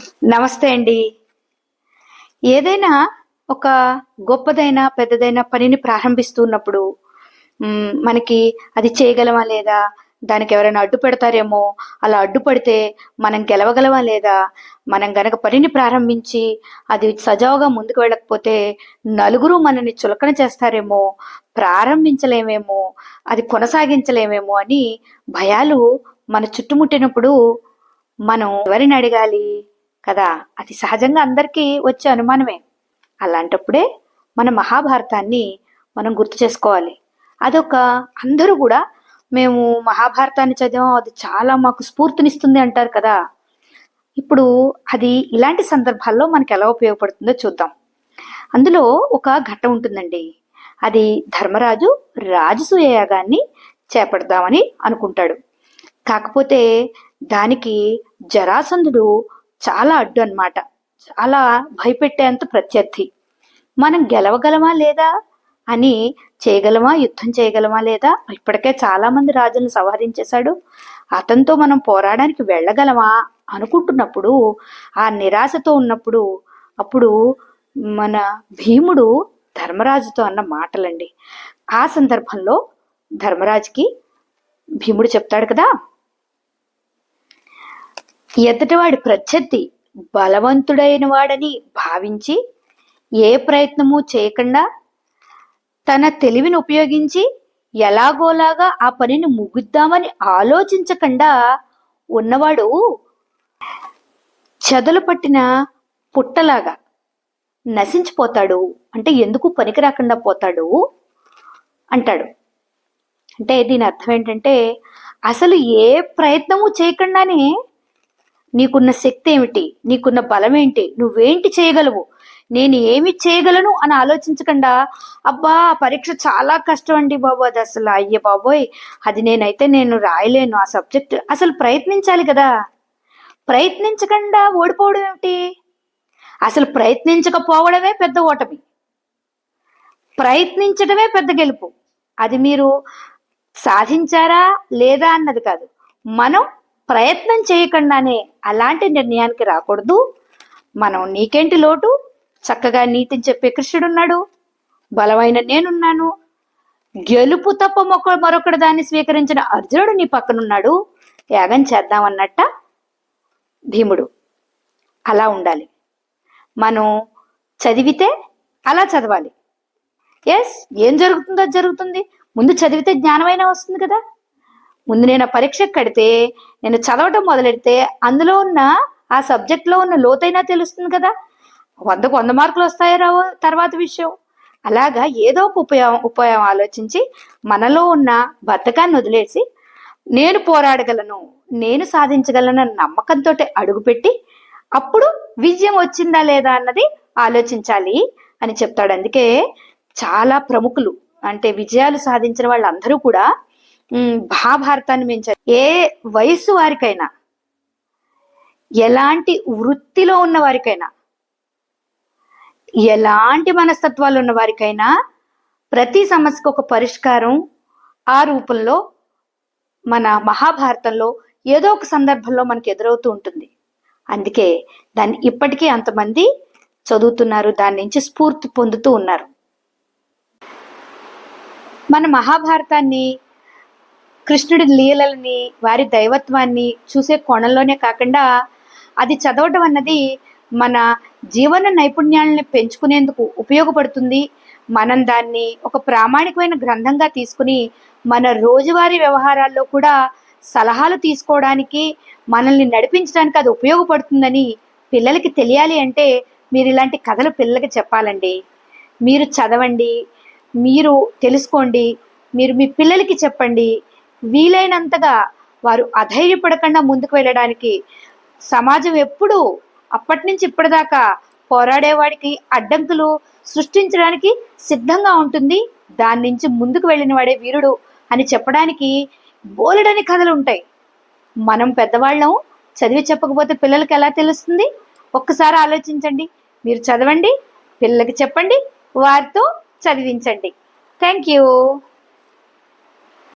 నమస్తే అండి. ఏదైనా ఒక గొప్పదైన పెద్దదైన పనిని ప్రారంభిస్తున్నప్పుడు మనకి అది చేయగలమా లేదా దానికి ఎవరైనా అడ్డు పెడతారేమో అలా అడ్డుపడితే మనం గెలవగలమా లేదా మనం గనక పనిని ప్రారంభించి అది సజావుగా ముందుకు వెళ్ళకపోతే నలుగురు మనని చులకన చేస్తారేమో ప్రారంభించలేమేమో అది కొనసాగించలేమేమో అని భయాలు మన చుట్టుముట్టినప్పుడు మనం ఎవరిని అడగాలి? కదా? అది సహజంగా అందరికీ వచ్చే అనుమానమే. అలాంటప్పుడే మన మహాభారతాన్ని మనం గుర్తు చేసుకోవాలి. అదొక అందరూ కూడా మేము మహాభారతాన్ని చదివాం అది చాలా మాకు స్ఫూర్తినిస్తుంది అంటారు కదా? ఇప్పుడు అది ఇలాంటి సందర్భాల్లో మనకి ఎలా ఉపయోగపడుతుందో చూద్దాం. అందులో ఒక ఘట్టం ఉంటుందండి. అది ధర్మరాజు రాజసూయ యాగాన్ని చేపడదామని అనుకుంటాడు. కాకపోతే దానికి జరాసంధుడు చాలా అడ్డు అన్నమాట. చాలా భయపెట్టేంత ప్రత్యర్థి. మనం గెలవగలమా లేదా అని చేయగలమా? యుద్ధం చేయగలమా లేదా? ఇప్పటికే చాలామంది రాజులను సంహరించేశాడు. అతనితో మనం పోరాడానికి వెళ్ళగలమా? అనుకుంటున్నప్పుడు ఆ నిరాశతో ఉన్నప్పుడు అప్పుడు మన భీముడు ధర్మరాజుతో అన్న మాటలండి. ఆ సందర్భంలో ధర్మరాజుకి భీముడు చెప్తాడు కదా ఎదుటివాడి ప్రత్యర్థి బలవంతుడైన వాడని భావించి ఏ ప్రయత్నము చేయకుండా తన తెలివిని ఉపయోగించి ఎలాగోలాగా ఆ పనిని ముగిద్దామని ఆలోచించకుండా ఉన్నవాడు చెదలు పట్టిన పుట్టలాగా నశించిపోతాడు. అంటే ఎందుకు పనికి రాకుండా పోతాడు అంటాడు. అంటే దీని అర్థం ఏంటంటే అసలు ఏ ప్రయత్నము చేయకుండానే నీకున్న శక్తి ఏమిటి నీకున్న బలం ఏంటి నువ్వేంటి చేయగలవు? నేను ఏమి చేయగలను అని ఆలోచించకుండా? అబ్బా పరీక్ష చాలా కష్టం అండి బాబు అది అసలు. అయ్య బాబోయ్ అది నేనైతే నేను రాయలేను. ఆ సబ్జెక్ట్ అసలు ప్రయత్నించాలి కదా. ప్రయత్నించకుండా ఓడిపోవడం ఏమిటి? అసలు ప్రయత్నించకపోవడమే పెద్ద ఓటమి. ప్రయత్నించడమే పెద్ద గెలుపు. అది మీరు సాధించారా లేదా అన్నది కాదు. మనం ప్రయత్నం చేయకుండానే అలాంటి నిర్ణయానికి రాకూడదు. మనం నీకేంటి లోటు? చక్కగా నీతిని చెప్పే కృష్ణుడున్నాడు. బలమైన నేనున్నాను. గెలుపు తప్ప మొక్క మరొకటి దాన్ని స్వీకరించిన అర్జునుడు నీ పక్కనున్నాడు. యాగం చేద్దామన్నట్ట భీముడు. అలా ఉండాలి. మనం చదివితే అలా చదవాలి. ఎస్ ఏం జరుగుతుందో అది జరుగుతుంది. ముందు చదివితే జ్ఞానమైనా వస్తుంది కదా. ముందు నేను ఆ పరీక్షకు కడితే నేను చదవటం మొదలెడితే అందులో ఉన్న ఆ సబ్జెక్ట్లో ఉన్న లోతైనా తెలుస్తుంది కదా. వందకు వంద మార్కులు వస్తాయో రావో తర్వాత విషయం. అలాగా ఏదో ఒక ఉపయోగం ఉపయోగం ఆలోచించి మనలో ఉన్న బద్ధకాన్ని వదిలేసి నేను పోరాడగలను నేను సాధించగలను నమ్మకంతో అడుగుపెట్టి అప్పుడు విజయం వచ్చిందా లేదా అన్నది ఆలోచించాలి అని చెప్తాడు. అందుకే చాలా ప్రముఖులు అంటే విజయాలు సాధించిన వాళ్ళందరూ కూడా మహాభారతాన్ని మించారు. ఏ వయస్సు వారికైనా ఎలాంటి వృత్తిలో ఉన్న వారికైనా ఎలాంటి మనస్తత్వాలు ఉన్న వారికైనా ప్రతి సమస్యకు ఒక పరిష్కారం ఆ రూపంలో మన మహాభారతంలో ఏదో ఒక సందర్భంలో మనకు ఎదురవుతూ ఉంటుంది. అందుకే దాన్ని ఇప్పటికీ అంతమంది చదువుతున్నారు దాని నుంచి స్ఫూర్తి పొందుతూ ఉన్నారు. మన మహాభారతాన్ని కృష్ణుడి లీలలని వారి దైవత్వాన్ని చూసే కోణంలోనే కాకుండా అది చదవటం అన్నది మన జీవన నైపుణ్యాలని పెంచుకునేందుకు ఉపయోగపడుతుంది. మనం దాన్ని ఒక ప్రామాణికమైన గ్రంథంగా తీసుకుని మన రోజువారీ వ్యవహారాల్లో కూడా సలహాలు తీసుకోవడానికి మనల్ని నడిపించడానికి అది ఉపయోగపడుతుందని పిల్లలకి తెలియాలి అంటే మీరు ఇలాంటి కథలు పిల్లలకి చెప్పాలండి. మీరు చదవండి మీరు తెలుసుకోండి మీరు మీ పిల్లలకి చెప్పండి వీలైనంతగా వారు అధైర్యపడకుండా ముందుకు వెళ్ళడానికి సమాజం ఎప్పుడూ అప్పటి నుంచి ఇప్పటిదాకా పోరాడేవాడికి అడ్డంకులు సృష్టించడానికి సిద్ధంగా ఉంటుంది. దాని నుంచి ముందుకు వెళ్ళిన వాడే వీరుడు అని చెప్పడానికి బోలెడని కథలు ఉంటాయి. మనం పెద్దవాళ్ళం చదివి చెప్పకపోతే పిల్లలకి ఎలా తెలుస్తుంది? ఒక్కసారి ఆలోచించండి. మీరు చదవండి పిల్లలకి చెప్పండి వారితో చదివించండి. Thank you.